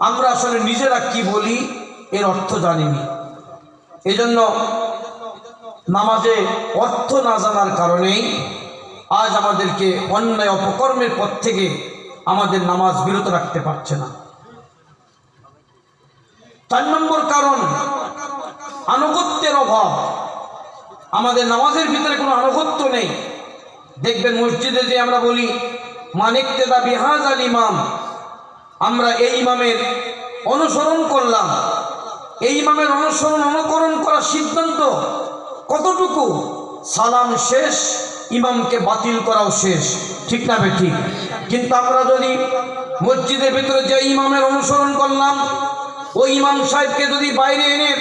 আমরা আসলে নিজেরা কি বলি, এর অর্থ জানিনি। এজন্য নামাজে অর্থ না জানার কারণেই আজ আমাদেরকে অন্যায় অপকর্মের পথ থেকে আমাদের নামাজ বিরত রাখতে পারছে না। চার নম্বর কারণ, আনুগত্যের অভাব। আমাদের নামাজের ভিতরে কোনো আনুগত্য নেই। দেখবেন মসজিদে যে আমরা বলি, মানিকতেদা বিহাজ আল ইমাম। আমরা এই ইমামের অনুসরণ করলাম। এই ইমামের অনুসরণ, অনুকরণ করার সিদ্ধান্ত কতটুকু? সালাম শেষ, ইমামকে বাতিল করাও শেষ। ঠিক না বে ঠিক? কিন্তু আমরা যদি মসজিদের ভিতরে যে ইমামের অনুসরণ করলাম, ওই ইমাম সাহেবকে যদি বাইরে এনে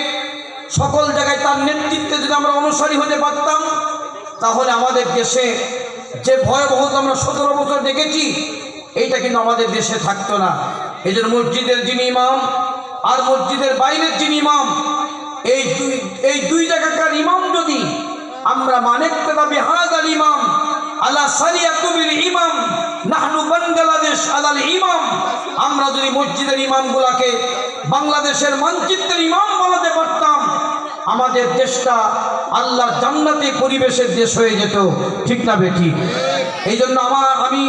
সকল জায়গায় তার নেতৃত্বে যদি আমরা অনুসারী হতে পারতাম, তাহলে আমাদের দেশে যে ভয়াবহতা আমরা সতেরো বছর দেখেছি এইটা কিন্তু আমাদের দেশে থাকতো না। এই জন্য মসজিদের যিনি ইমাম আর মসজিদের বাইরের যিনি ইমাম, এই দুই এই দুই জায়গাকার ইমাম যদি আমরা পেতাবি হাজার ইমাম আল্লাহ সারিয়াতুবির ইমাম, নাহনু বাংলাদেশ আলাল ইমাম, আমরা যদি মসজিদের ইমামগুলাকে বাংলাদেশের মানচিত্রের ইমাম বানাতে পারতাম, আমাদের দেশটা আল্লাহর জান্নাতি পরিবেশের দেশ হয়ে যেত। ঠিক না বেঠি? এই জন্য আমার, আমি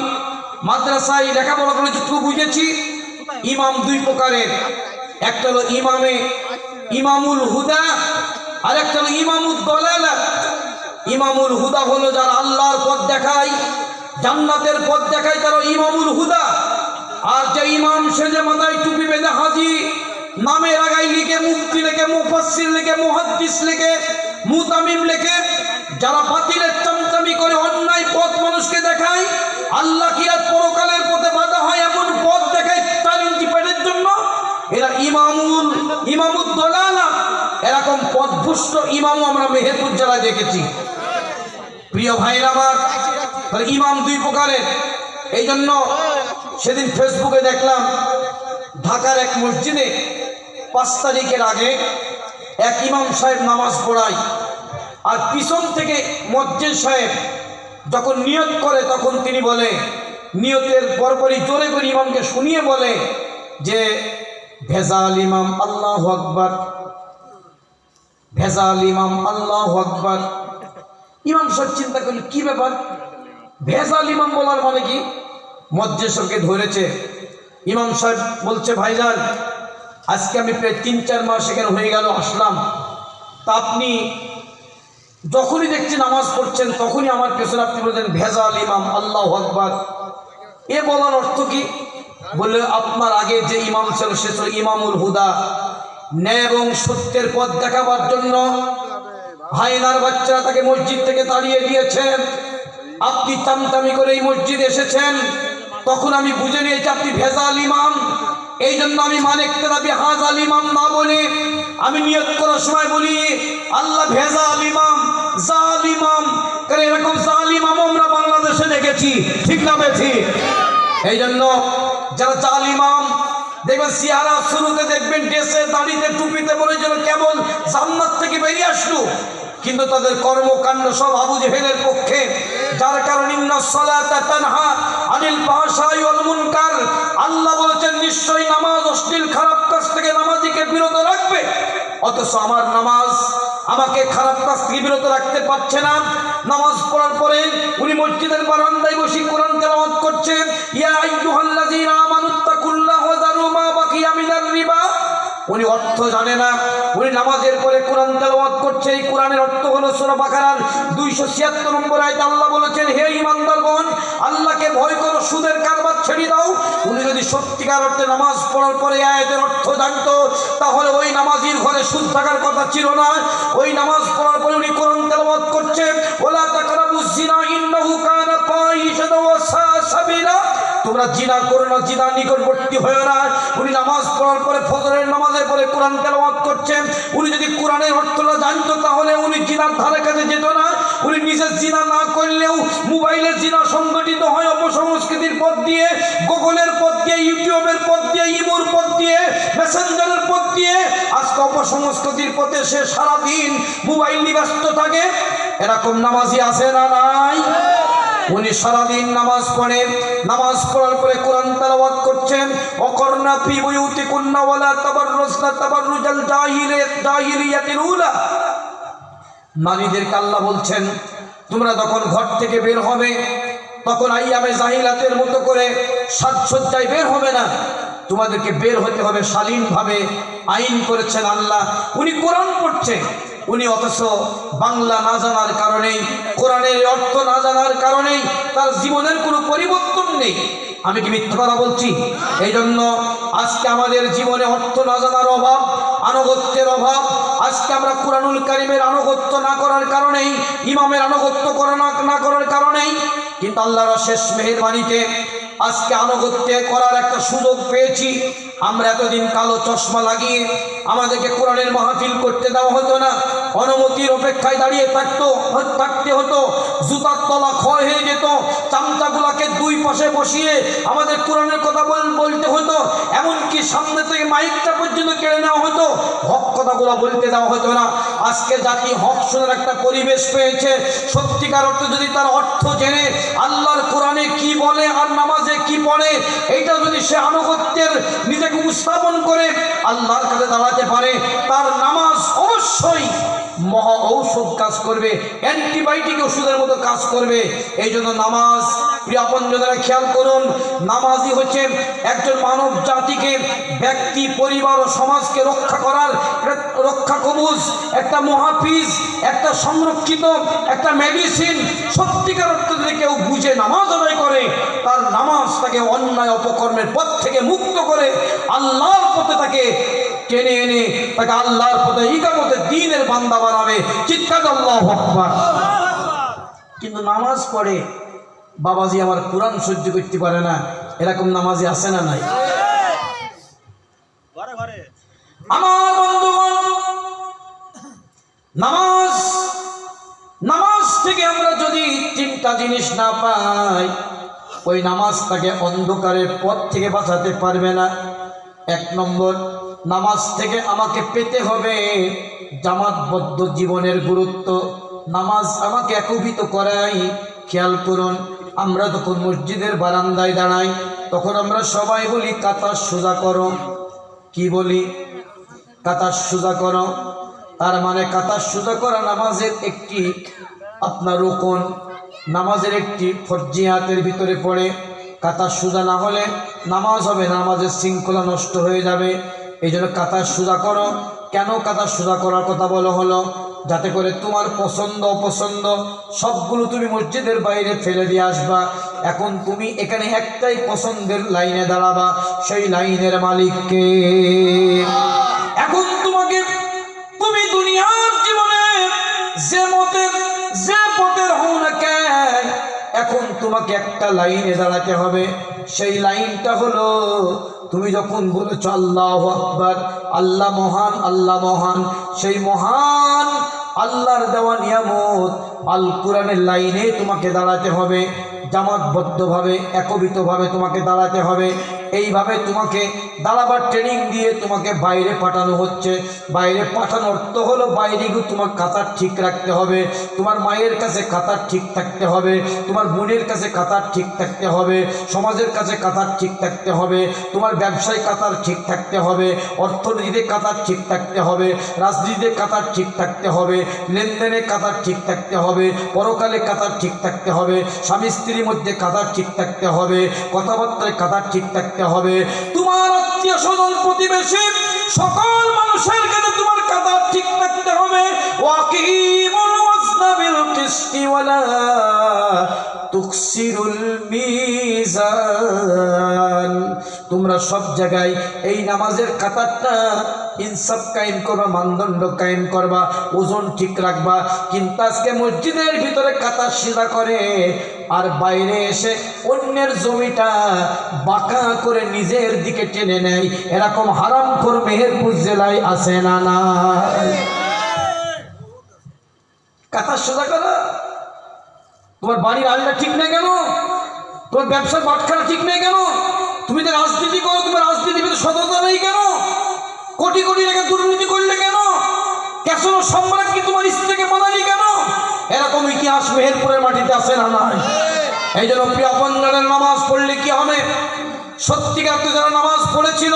মাদ্রাসায় লেখাপড়া করে যেটুকু বুঝেছি, ইমাম দুই প্রকারের। একটা হলো ইমামে ইমামুল হুদা, আর একটা হলো ইমামুল দলালা। ইমামুল হুদা হলো যারা আল্লাহর পথ দেখায়, জান্নাতের পথ দেখায়, তারা ইমামুল হুদা। আর যে ইমাম, সে যে মাথায় টুপি বেঁধে হাজি নামের আগায় লিখে, মুফতি লেখে মুফাসির লেখে, মুহাদ্দিস লেখে, মুতামিম লেখে, যারা বাতিলের চমচামি করে অন্যায় পথ মানুষকে দেখায় আল্লাহ ইমামুল এরকম পথভুষ্ট ইমামও আমরা মেহেরপুর জেলায় দেখেছি। প্রিয় ভাইরা আমার ইমাম দুই প্রকারের। এই জন্য সেদিন ফেসবুকে দেখলাম, ঢাকার এক মসজিদে পাঁচ তারিখের আগে এক ইমাম সাহেব নামাজ পড়ায়। আর পিছন থেকে মসজিদ সাহেব যখন নিয়ত করে, তখন তিনি বলে, নিয়তের পরপরই জোরে করে ইমামকে শুনিয়ে বলে যে ভেজাল ইমাম আল্লাহ আকবর। ভেজাল ইমাম আল্লাহ আকবর। ইমাম সাহেব চিন্তা করলে কি ব্যাপার? ভেজাল ইমাম বলার মানে কি? মজ্জেশ্বরকে ধরেছে। ইমাম সাহেব বলছে, ভাইজান, আজকে আমি প্রায় তিন, চার মাস এখানে হয়ে গেল, আসলাম। তা আপনি যখনই দেখছি নামাজ পড়ছেন, তখনই আমার পেছনে আপনি বলছেন, ভেজাল ইমাম আল্লাহ আকবর। এ বলার অর্থ কি? বলে আপনার আগে যে ইমাম ছিল সে ছিল ইমামুল হুদা। ন্যায় এবং সত্যের পথ দেখাবার জন্য ভাইনার বাচ্চারা তাকে মসজিদ থেকে তাড়িয়ে দিয়েছেন আপনি তামতামি করে এই মসজিদ এসেছেন। তখন আমি বুঝে নিয়েছি আপনি ভেজাল ইমাম। এই জন্য আমি মানিক তেরাবি হাজাল ইমাম না বলে আমি নিয়োগ করার সময় বলি, আল্লাহ ভেজাল ইমাম, জাল ইমাম। এরকম জাল ইমামও আমরা বাংলাদেশে দেখেছি। ঠিক না বেঠি? এই জন্য যারা চাল ইমাম, দেখবেন সিয়ারা শুরুতে দেখবেন ড্রেসে দাড়িতে, টুপিতে বলে যেন কেবল জান্নাত থেকে বেরিয়ে আসলো। কিন্তু তাদের কর্মকাণ্ড সব আবু জেহেলের পক্ষে। যার কারণে আল্লাহ বলেছেন, নিশ্চয়ই নামাজ অশ্লীল, খারাপ কাজ থেকে নামাজিকে বিরত রাখবে। অথচ আমার নামাজ আমাকে খারাপ কাজ থেকে বিরত রাখতে পারছে না। নামাজ পড়ার পরে উনি মসজিদের বারান্দায় বসে কোরআন তেলাওয়াত করছেন অর্থ জানে না। উনি নামাজের পরে কোরআন তেলাওয়াত করছে। এই কোরআনের অর্থ হলো সূরা বাকারার 276 নম্বর আয়াতে আল্লাহ বলেছেন, হে ঈমানদারগণ, আল্লাহকে ভয় করো, সুদের কারবার ছেড়ে দাও। উনি যদি সত্যিকার অর্থে নামাজ পড়ার পরে আয়াতের অর্থ জানতো, তাহলে ওই নামাজির ঘরে সুদ থাকার কথা ছিল না। ওই নামাজ পড়ার পরে উনি কোরআন তেলাওয়াত করছেন ওলা তোমরা জিনা করো না, জিনা নিকটবর্তী হয়েও না। উনি নামাজ পড়ার পরে, ফজরের নামাজের পরে কোরআন তেলাওয়াত করছেন। উনি যদি কোরআনের অর্থটা জানতো, তাহলে উনি জিনার ধারে কাছে যেত না। উনি নিজের জিনা না করলেও মোবাইলে জিনা সংগঠিত হয় অপসংস্কৃতির পথ দিয়ে, গুগলের পথ দিয়ে, ইউটিউবের পথ দিয়ে, ইমোর পথ দিয়ে, মেসেঞ্জারের পথ দিয়ে। আজকে অপসংস্কৃতির পথে সে সারাদিন মোবাইল নিয়ে ব্যস্ত থাকে। এরকম নামাজি আছে না নাই? উনি সারাদিন নামাজ পড়েন নামাজ পড়ার পরে কোরআন তেলাওয়াত করছেন, অকর্ণা ফি বুয়ুতি কুন্না ওয়ালা তাবাররুজনা তাবাররুজাল জাহিলিয়াত জাহিলিয়াতিল উলা। নারীদেরকে আল্লাহ বলছেন, তোমরা যখন ঘর থেকে বের হবে, তখন আইয়ামে জাহিলাতের মতো করে সাজসজ্জায় বের হবে না। তোমাদেরকে বের হতে হবে শালীনভাবে। আইন করেছেন আল্লাহ। উনি কোরআন পড়ছেন। উনি অথচ বাংলা না জানার কারণেই, কোরআনের অর্থ না জানার কারণেই তার জীবনের কোনো পরিবর্তন নেই। আমি কি মিথ্যা কথা বলছি? এই জন্য আজকে আমাদের জীবনে অর্থ না জানার অভাব, আনুগত্যের অভাব, আজকে আমরা কোরআনুল কারিমের আনুগত্য না করার কারণেই, ইমামের আনুগত্য করা না করার কারণেই, কিন্তু আল্লাহর শেষ মেহেরবানিতে আজকে আনুগত্য করার একটা সুযোগ পেয়েছি। আমরা এতদিন কালো চশমা লাগিয়ে আমাদেরকে কোরআনের মাহফিল করতে দেওয়া হতো না। অনুমতির অপেক্ষায় দাঁড়িয়ে থাকতো, থাকতে হতো। জুতার তলা ক্ষয় হয়ে যেত। চামচাগুলাকে দুই পাশে বসিয়ে আমাদের কোরআনের কথা বল- বলতে হতো। এমনকি সামনে থেকে মাইকটা পর্যন্ত কেড়ে নেওয়া হতো। হক কথাগুলো বলতে দেওয়া হতো না। আজকে জাতি হক শোনার একটা পরিবেশ পেয়েছে। সত্যিকার অর্থে যদি তার অর্থ জেনে আল্লাহর কোরআনে কি বলে আর নামাজে পড়ে এইটা যদি সে আনুগত্যের নিজেকে উপস্থাপন করে আল্লাহর কাছে দাঁড়াতে পারে, তার নামাজ অবশ্যই মহা ঔষধ কাজ করবে, অ্যান্টিবায়োটিক ওষুধের মতো কাজ করবে। এই জন্য নামাজ, প্রিয় আপনজনেরা খেয়াল করুন, নামাজই হচ্ছে একজন মানব জাতিকে, ব্যক্তি, পরিবার ও সমাজকে রক্ষা করার, রক্ষা কবুজ, একটা মহাফিজ, একটা সংরক্ষিত, একটা মেডিসিন, সত্যিকার অর্থে কেউ বুঝে নামাজ আদায় করে নামাজ তাকে অন্যায় অপকর্মের পথ থেকে মুক্ত করে আল্লাহর পথে তাকে টেনে এনে তাকে আল্লাহর পথে ইকামতে দিনের বান্দা বানাবে। চিৎকার আল্লাহ আকবার। কিন্তু নামাজ পড়ে বাবাজি আমার কোরআন সহ্য করতে পারে না। এরকম নামাজি আছে না নাই? আমার বন্ধুগণ নামাজ নামাজ থেকে আমরা যদি তিনটা জিনিস না পাই ওই নামাজ তাকে অন্ধকারের পথ থেকে বাঁচাতে পারবে না। এক নম্বর, নামাজ থেকে আমাকে পেতে হবে জামাতবদ্ধ জীবনের গুরুত্ব। নামাজ আমাকে একীভূত করাই। খেয়াল করুন, আমরা যখন মসজিদের বারান্দায় দাঁড়াই, তখন আমরা সবাই বলি, কাতার সোজা করো। কি বলি? কাতার সোজা করো। তার মানে কাতার সোজা করা নামাজের একটি আপনার রোকন। নামাজের একটি ফর্জিয়াতের ভিতরে পড়ে। কাতার সোজা না হলে নামাজ হবে নামাজের শৃঙ্খলা নষ্ট হয়ে যাবে। এই জন্য কাতার সোজা করো। কেন কাতার সোজা করার কথা বলা হলো? যাতে করে তোমার পছন্দ, অপছন্দ সবগুলো তুমি মসজিদের বাইরে ফেলে দিয়ে আসবা। এখন তুমি এখানে একটাই পছন্দের লাইনে দাঁড়াবা, সেই লাইনের মালিককে। তোমাকে একটা লাইনে দাঁড়াতে হবে। সেই লাইনটা হলো, তুমি যখন বলেছ আল্লাহ আকবার, আল্লাহ মহান আল্লাহ মহান, সেই মহান আল্লাহর দেওয়া নিয়ামত আল কোরআনের লাইনে তোমাকে দাঁড়াতে হবে। জামাতবদ্ধভাবে, একবিতভাবে তোমাকে দাঁড়াতে হবে। এইভাবে তোমাকে দাঁড়াবার ট্রেনিং দিয়ে তোমাকে বাইরে পাঠানো হচ্ছে বাইরে পাঠানোর অর্থ হলো বাইরে গিয়ে তোমার কাতার ঠিক রাখতে হবে তোমার মায়ের কাছে কাতার ঠিক থাকতে হবে তোমার বোনের কাছে কাতার ঠিক থাকতে হবে সমাজের কাছে কাতার ঠিক থাকতে হবে তোমার ব্যবসায় কাতার ঠিক থাকতে হবে অর্থনীতিতে কাতার ঠিক থাকতে হবে রাজনীতিতে কাতার ঠিক থাকতে হবে লেনদেনে কাতার ঠিক থাকতে হবে পরকালে কাতার ঠিক থাকতে হবে স্বামী স্ত্রীর মধ্যে কাতার ঠিক থাকতে হবে কথাবার্তায় কাতার ঠিক থাকতে হবে। তোমার আত্মীয় স্বজন প্রতিবেশী, সকল মানুষের কাছে তোমার কাতার ঠিক থাকতে হবে। ওয়াকিমুল ওয়াজনা বিল কিসতি ওয়ালা তুকসিরুল মিজান। তোমরা সব জায়গায় এই নামাজের কাতারটা ইনসাফ কায়েম করবা, মানদণ্ড কায়েম করবা, ওজন ঠিক রাখবা। কিন্তু আজকে মসজিদের ভিতরে কাতার সিধা করে আর বাইরে এসে অন্যের জমিটা বাঁকা করে নিজের দিকে টেনে নেয়, এরকম হারামখোর মেহেরপুর জেলায় আছে না না কাতার সোজা করা? তোমার বাড়ির আলটা ঠিক নেই কেন? তোমার ব্যবসার বাটখারা ঠিক নেই কেন? তুমি যে রাজনীতি করো তোমার রাজনীতি সততা নেই কেন? কোটি কোটি টাকা দুর্নীতি করলে কেন? কেসন সম্রাট কি তোমার স্ত্রীকে বানালি কেন? এরকম ইতিহাস মেহেরপুরের মাটিতে আসে না নাই? এই জন্য প্রিয় আপনজনের নামাজ পড়লে কি হবে? সত্যিকার অর্থে যারা নামাজ পড়েছিল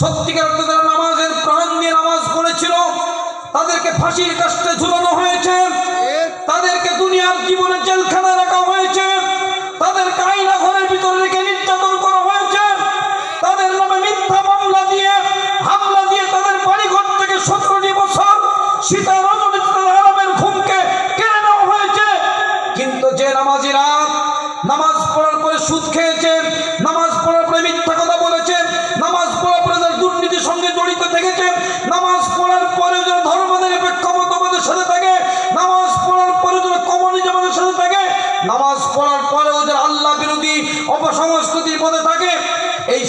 সত্যিকার অর্থে যারা নামাজের প্রাণ দিয়ে নামাজ পড়েছিল তাদেরকে ফাঁসির কাস্টে ঝুলানো হয়েছে। তাদেরকে দুনিয়ার জীবনে জেলখানায়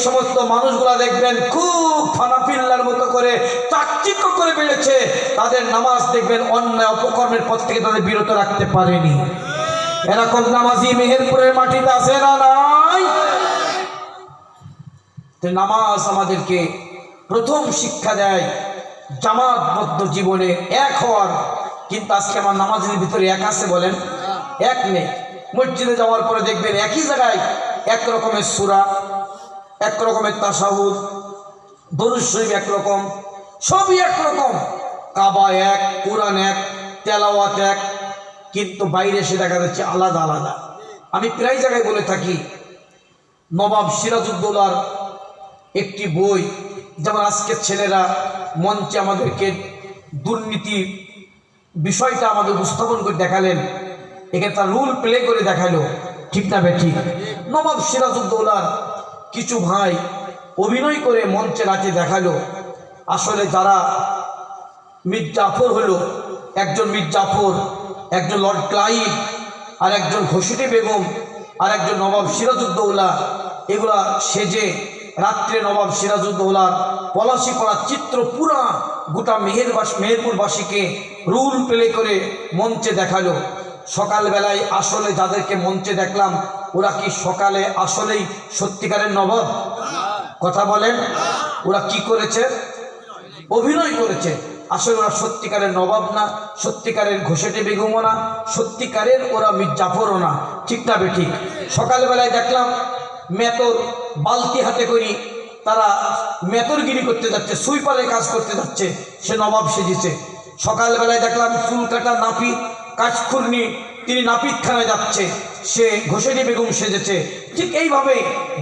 সমস্ত মানুষগুলা দেখবেন খুব ফানাফিল্লার মতো করে চাকচিক্য করে বেড়েছে তাদের নামাজ দেখবেন অন্যায় অপকর্মের পথ থেকে তাদের বিরত রাখতে পারেনি। এরকম নামাজি মেহেরপুরের মাটিতে আছে না নাই? নামাজ আমাদেরকে প্রথম শিক্ষা দেয় জামাতবদ্ধ জীবনে এক হওয়ার। কিন্তু আজকে আমার নামাজের ভিতরে এক আছে বলেন? এক নেই। মসজিদে যাওয়ার পরে দেখবেন একই জায়গায় এক রকমের সুরা এক রকমের তাসাহুদ দরুদ শরীফ একরকম, সবই একরকম। কাবা এক, কোরআন এক, তেলাওয়াত এক, কিন্তু বাইরে এসে দেখা যাচ্ছে আলাদা আলাদা। আমি প্রায় জায়গায় বলে থাকি, নবাব সিরাজউদ্দৌলার একটি বই, যেমন আজকের ছেলেরা মঞ্চে আমাদেরকে দুর্নীতি বিষয়টা আমাদের উপস্থাপন করে দেখালেন, এখানে তার রুল প্লে করে দেখাল, ঠিক না বে ঠিক? নবাব সিরাজউদ্দৌলার কিছু ভাই অভিনয় করে মঞ্চে নাচে দেখাল। আসলে যারা মীর জাফর হলো, একজন মীর জাফর, একজন লর্ড ক্লাইভ, আর একজন ঘসিটি বেগম, আর একজন নবাব সিরাজউদ্দৌলা, এগুলা সেজে রাত্রে নবাব সিরাজউদ্দৌলার পলাশি পড়া চিত্র পুরা গোটা মেহেরবাস, মেহেরপুরবাসীকে রুল প্লে করে মঞ্চে দেখাল। সকালবেলায় আসলে যাদেরকে মঞ্চে দেখলাম ওরা কি সকালে আসলেই সত্যিকারের নবাব? কথা বলেন, ওরা কি করেছে? অভিনয় করেছে। আসলে ওরা সত্যিকারের নবাব না, সত্যিকারের ঘোষেটে বেগমও না, সত্যিকারের ওরা মির্জাফরও না। ঠিক না বেঠিক? সকালবেলায় দেখলাম মেতর বালতি হাতে করি, তারা মেতরগিরি করতে যাচ্ছে সুইপারের কাজ করতে যাচ্ছে, সে নবাব সেজেছে। সকালবেলায় দেখলাম চুল কাটা নাপিত কাজখুর্নি তিনি নাপিতখানায় যাচ্ছে, সে ঘোষেটি বেগম সেজেছে। ঠিক এইভাবে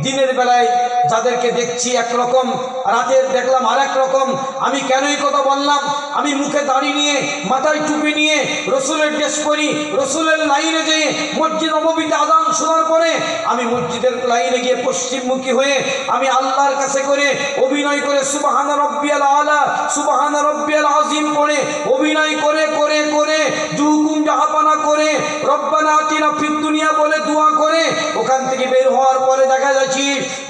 দিনের বেলায় যাদেরকে দেখছি একরকম, রাতের দেখলাম আর রকম আমি কেনই কথা বললাম? আমি মুখে দাড়ি নিয়ে, মাথায় টুপি নিয়ে, রসুলের ড্রেস করি রসুলের লাইনে যেয়ে মসজিদ নবমীতে আদান শোনার পরে আমি মসজিদের লাইনে গিয়ে পশ্চিমমুখী হয়ে আমি আল্লাহর কাছে করে অভিনয় করে সুবাহানা রব্বিয়াল আলা, সুবাহানা রব্বিয়াল আজিম করে অভিনয় করে করে করে জুহুকুম জাহাপানা করে, রব্বানা ফিদ দুনিয়া বলে দোয়া করে, ওখান থেকে বের হওয়ার পরে দেখা যাচ্ছি,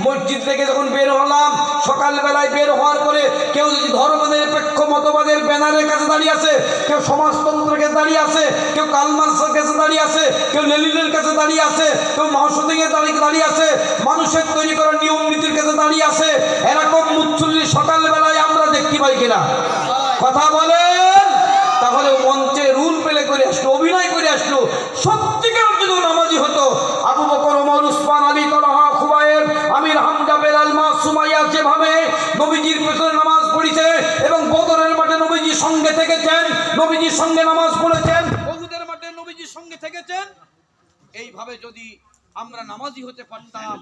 মসজিদ থেকে যখন বের হলাম, সকালবেলায় বের হওয়ার পরে কেউ যদি ধর্মনিরপেক্ষ মতবাদের ব্যানারের কাছে দাঁড়িয়ে আছে, কেউ সমাজতন্ত্রের কাছে দাঁড়িয়ে আছে, কেউ কালমার্সের কাছে দাঁড়িয়ে আছে, কেউ লেলিনের কাছে দাঁড়িয়ে আছে, কেউ মাহসুদিংয়ের দাঁড়িয়ে দাঁড়িয়ে আছে, মানুষের তৈরি করা নিয়ম নীতির কাছে দাঁড়িয়ে আছে, এরকম মুচ্ছুল্লি সকালবেলায় আমরা দেখতে পাই কিনা? কথা বলেন তাহলে মঞ্চে রুল পেলে করে আসলো অভিনয় করে আসলো। সত্যিকার যদি নামাজি হতো, আবু বকর, ওমর, উসমান, আলী, তলহা খুবাইব আমির, হামজা, বেলাল মা সুমাইয়া যেভাবে নবীজির পেছনে নামাজ পড়িছে এবং বদরের মাঠে নবীজির সঙ্গে থেকেছেন, নবীজির সঙ্গে নামাজ পড়েছেন বহুদের মাঠে নবীজির সঙ্গে থেকেছেন, এইভাবে যদি আমরা নামাজি হতে পারতাম।